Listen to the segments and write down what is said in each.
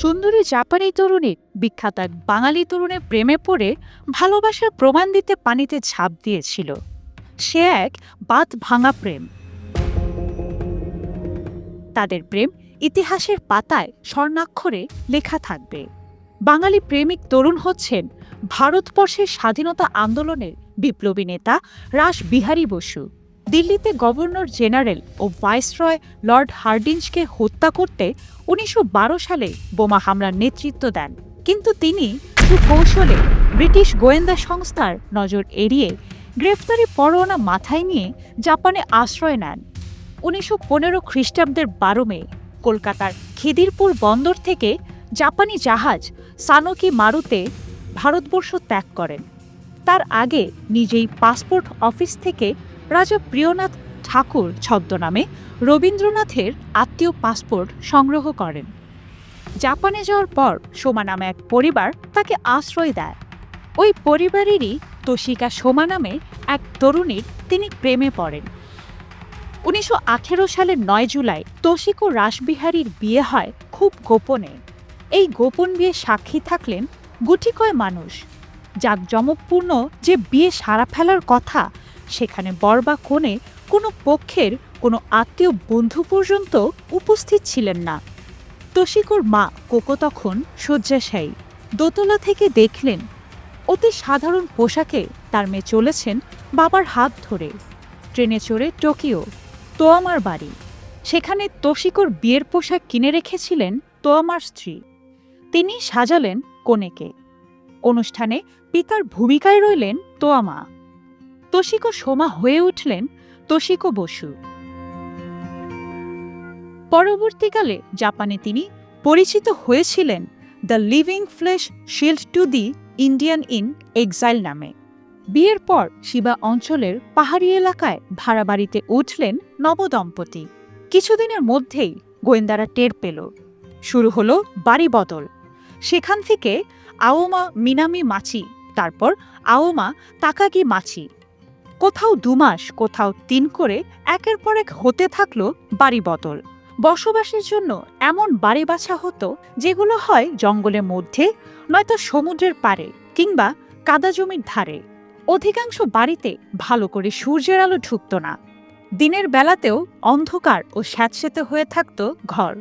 সুন্দরী জাপানি তরুণী, বিখ্যাত এক বাঙালি তরুণের প্রেমে পড়ে ভালোবাসার প্রমাণ দিতে পানিতে ঝাঁপ দিয়েছিল। সে এক বাত ভাঙা প্রেম। তাদের প্রেম ইতিহাসের পাতায় স্বর্ণাক্ষরে লেখা থাকবে। বাঙালি প্রেমিক তরুণ হচ্ছেন ভারতবর্ষের স্বাধীনতা আন্দোলনের বিপ্লবী নেতা রাস বিহারী বসু। দিল্লিতে গভর্নর জেনারেল ও ভাইসরয় লর্ড হার্ডিঞ্জকে হত্যা করতে উনিশশো বারো সালে বোমা হামলার নেতৃত্ব দেন। কিন্তু তিনি কৌশলে ব্রিটিশ গোয়েন্দা সংস্থার নজর এড়িয়ে গ্রেফতারি পরোয়ানা মাথায় নিয়ে জাপানে আশ্রয় নেন। উনিশশো পনেরো খ্রিস্টাব্দের বারো মে, কলকাতার খিদিরপুর বন্দর থেকে জাপানি জাহাজ সানোকি মারুতে ভারতবর্ষ ত্যাগ করেন। তার আগে নিজেই পাসপোর্ট অফিস থেকে রাজা প্রিয়নাথ ঠাকুর ছদ্মনামে রবীন্দ্রনাথের আত্মীয় পাসপোর্ট সংগ্রহ করেন। জাপানে যাওয়ার পর সোমা নামে এক পরিবার তাকে আশ্রয় দেয়। ওই পরিবারেরই তোষিকা সোমা নামে এক তরুণীর তিনি প্রেমে পড়েন। উনিশশো আঠেরো সালের নয় জুলাই তোষিকো রাসবিহারীর বিয়ে হয় খুব গোপনে। এই গোপন বিয়ে সাক্ষী থাকলেন গুটিকয় মানুষ। জাঁকজমকপূর্ণ যে বিয়ে সারা ফেলার কথা সেখানে বর বা কোণে কোনো পক্ষের কোনো আত্মীয় বন্ধু পর্যন্ত উপস্থিত ছিলেন না। তোষিকোর মা কোকো তখন শয্যাশায়ী। দোতলা থেকে দেখলেন, অতি সাধারণ পোশাকে তার মেয়ে চলেছেন বাবার হাত ধরে। ট্রেনে চড়ে টোকিও, তোয়ামার বাড়ি। সেখানে তোষিকোর বিয়ের পোশাক কিনে রেখেছিলেন তোয়ামার স্ত্রী। তিনি সাজালেন কনেকে। অনুষ্ঠানে পিতার ভূমিকায় রইলেন তোয়ামা। তোষিকো সোমা হয়ে উঠলেন তোষিকো বসু। পরবর্তীকালে জাপানে তিনি পরিচিত হয়েছিলেন the living flesh shield to the Indian in exile নামে। বিয়ের পর শিবা অঞ্চলের পাহাড়ি এলাকায় ভাড়া বাড়িতে উঠলেন নবদম্পতি। কিছুদিনের মধ্যেই গোয়েন্দারা টের পেল। শুরু হলো বাড়ি বদল। সেখান থেকে আওমা মিনামি মাছি তারপর আওমা তাকাগি মাছি কোথাও দুমাস কোথাও তিন করে একের পর এক হতে থাকল বাড়ি বদল। বসবাসের জন্য এমন বাড়ি বাছা হতো যেগুলো হয় জঙ্গলের মধ্যে, নয়তো সমুদ্রের পাড়ে কিংবা কাদা জমির ধারে। অধিকাংশ বাড়িতে ভালো করে সূর্যের আলো ঢুকত না। দিনের বেলাতেও অন্ধকার ও স্যাঁতস্যাঁতে হয়ে থাকত ঘর।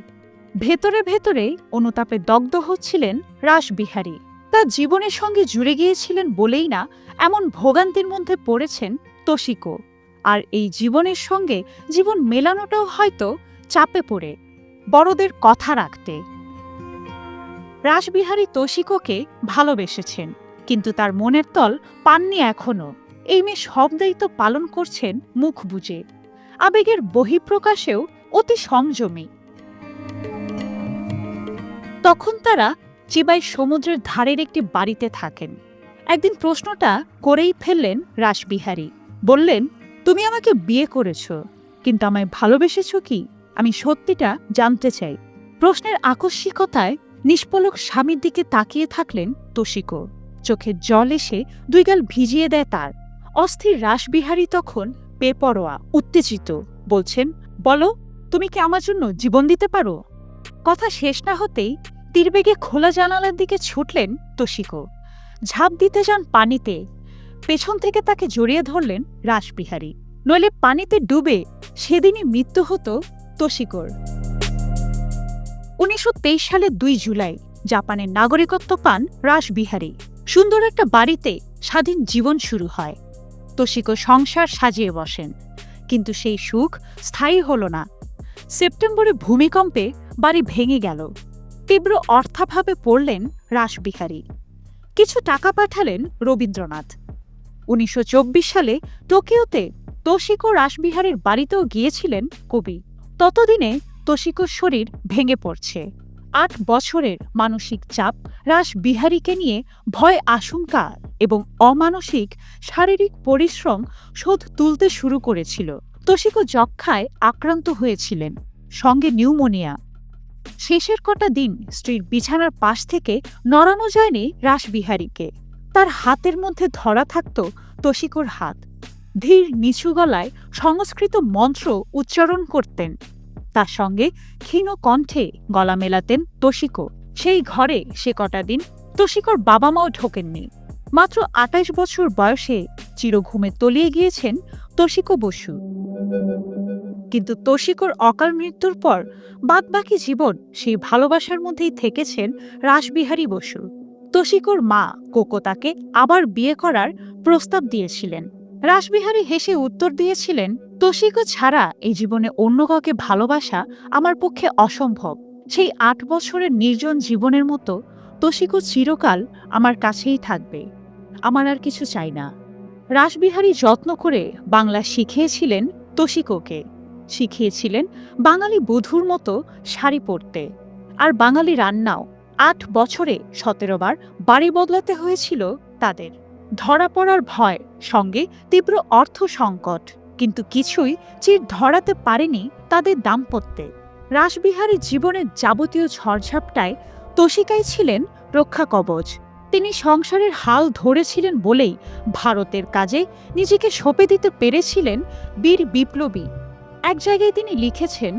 ভেতরে ভেতরে অনুতাপে দগ্ধ হচ্ছিলেন রাসবিহারী। তার জীবনের সঙ্গে জুড়ে গিয়েছিলেন বলেই না এমন ভোগান্তির মধ্যে পড়েছেন তোষিকো আর এই জীবনের সঙ্গে জীবন মেলানোটাও হয়তো চাপে পড়ে বড়দের কথা রাখতে। রাসবিহারী তোষিকোকে ভালোবেসেছেন, কিন্তু তার মনের তল পাননি এখনও। এই মেয়ে সব দায়িত্ব পালন করছেন মুখ বুজে। আবেগের বহিঃপ্রকাশেও অতি সংযমী। তখন তারা চিবাই সমুদ্রের ধারের একটি বাড়িতে থাকেন। একদিন প্রশ্নটা করেই ফেললেন রাসবিহারী। বললেন, তুমি আমাকে বিয়ে করেছ, কিন্তু আমায় ভালোবেসেছ কি? আমি সত্যিটা জানতে চাই। প্রশ্নের আকস্মিকতায় নিষ্পলক স্বামীর দিকে তাকিয়ে থাকলেন তোষিকো চোখে জল এসে দুই গাল ভিজিয়ে দেয় তার। অস্থির রাসবিহারী তখন বেপরোয়া, উত্তেজিত, বলছেন, বলো, তুমি কি আমার জন্য জীবন দিতে পারো? কথা শেষ না হতেই তীরবেগে খোলা জানালার দিকে ছুটলেন তোষিকো ঝাঁপ দিতে যান পানিতে পেছন থেকে তাকে জড়িয়ে ধরলেন রাসবিহারী। নইলে পানিতে ডুবে সেদিনই মৃত্যু হতো তোষিকোর উনিশশো সালের দুই জুলাই জাপানের নাগরিকত্ব পান রাসবিহারী। সুন্দর একটা বাড়িতে স্বাধীন জীবন শুরু হয়। তোষিকো সংসার সাজিয়ে বসেন। কিন্তু সেই সুখ স্থায়ী হল না। সেপ্টেম্বরে ভূমিকম্পে বাড়ি ভেঙে গেল। তীব্র অর্থাভাবে পড়লেন রাসবিহারী। কিছু টাকা পাঠালেন রবীন্দ্রনাথ। উনিশশো চব্বিশ সালে টোকিওতে তোষিকো রাসবিহারীর বাড়িতেও গিয়েছিলেন কবি। ততদিনে তোষিকোর শরীর ভেঙে পড়ছে। আট বছরের মানসিক চাপ রাসবিহারীকে নিয়ে ভয় আশঙ্কা এবং অমানসিক শারীরিক পরিশ্রম শোধ তুলতে শুরু করেছিল। তোষিকো যক্ষায় আক্রান্ত হয়েছিলেন। সঙ্গে নিউমোনিয়া। শেষের কটা দিন স্ত্রীর বিছানার পাশ থেকে নড়ানো যায়নি রাসবিহারীকে। তার হাতের মধ্যে ধরা থাকত তোষিকোর হাত। ধীর, নিচু গলায় সংস্কৃত মন্ত্র উচ্চারণ করতেন। তার সঙ্গে ক্ষীণ কণ্ঠে গলা মেলাতেন তোষিকো সেই ঘরে সে কটা দিন তোষিকর বাবা মাও ঢোকেননি। মাত্র আটাইশ বছর বয়সে চিরঘুমে তলিয়ে গিয়েছেন তোষিকো বসু। কিন্তু তোষিকর অকাল মৃত্যুর পর বাদবাকি জীবন সেই ভালোবাসার মধ্যেই থেকেছেন রাসবিহারী বসু। তোষিকর মা কোকো তাকে আবার বিয়ে করার প্রস্তাব দিয়েছিলেন। রাসবিহারী হেসে উত্তর দিয়েছিলেন তোষিকো ছাড়া এই জীবনে অন্য কাউকে ভালোবাসা আমার পক্ষে অসম্ভব। সেই আট বছরের নির্জন জীবনের মতো তোষিকো চিরকাল আমার কাছেই থাকবে। আমার আর কিছু চাই না। রাসবিহারী যত্ন করে বাংলা শিখিয়েছিলেন তোষিকোকে শিখিয়েছিলেন বাঙালি বধূর মতো শাড়ি পরতে। আর বাঙালি রান্নাও আট বছরে সতেরো বার বাড়ি বদলাতে হয়েছিল তাদের। ধরা পড়ার ভয় সঙ্গে তীব্র অর্থ সংকট, কিন্তু কিছুই চির ধরাতে পারেনি তাদের দাম্পত্যে। রাসবিহারী জীবনের যাবতীয় ঝড়ঝাপটায় তোষিকাই ছিলেন রক্ষা কবচ। তিনি সংসারের হাল ধরেছিলেন বলেই ভারতের কাজে নিজেকে সঁপে দিতে পেরেছিলেন বীর বিপ্লবী। এক জায়গায় তিনি লিখেছেন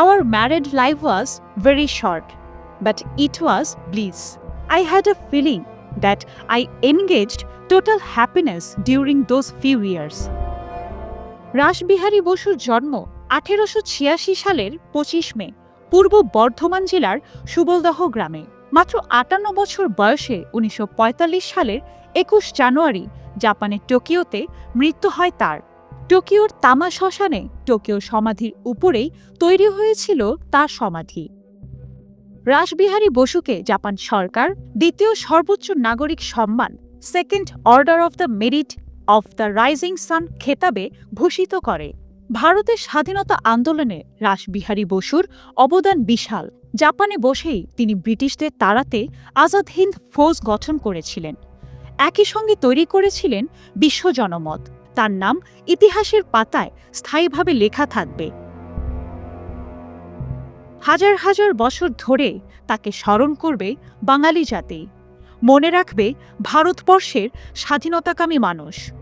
our married life was very short but it was bliss I had a feeling that I engaged total happiness during those few years Rasbehari বসুর জন্ম আঠেরোশো ছিয়াশি সালের পঁচিশ মে, পূর্ব বর্ধমান জেলার সুবলদহ গ্রামে। মাত্র আটান্ন বছর বয়সে উনিশশো পঁয়তাল্লিশ সালের একুশ জানুয়ারি জাপানের টোকিওতে মৃত্যু হয় তার। টোকিওর তামা শ্মশানে টোকিও সমাধির উপরেই তৈরি হয়েছিল তার সমাধি। রাসবিহারী বসুকে জাপান সরকার, দ্বিতীয় সর্বোচ্চ নাগরিক সম্মান second order of the merit of the rising sun খেতাবে ভূষিত করে। ভারতের স্বাধীনতা আন্দোলনে রাসবিহারী বসুর অবদান বিশাল। জাপানে বসেই তিনি ব্রিটিশদের তাড়াতে আজাদ হিন্দ ফৌজ গঠন করেছিলেন। একই সঙ্গে তৈরি করেছিলেন বিশ্ব জনমত। তার নাম ইতিহাসের পাতায় স্থায়ীভাবে লেখা থাকবে। হাজার হাজার বছর ধরে তাকে স্মরণ করবে বাঙালি জাতি। মনে রাখবে ভারতবর্ষের স্বাধীনতাকামী মানুষ।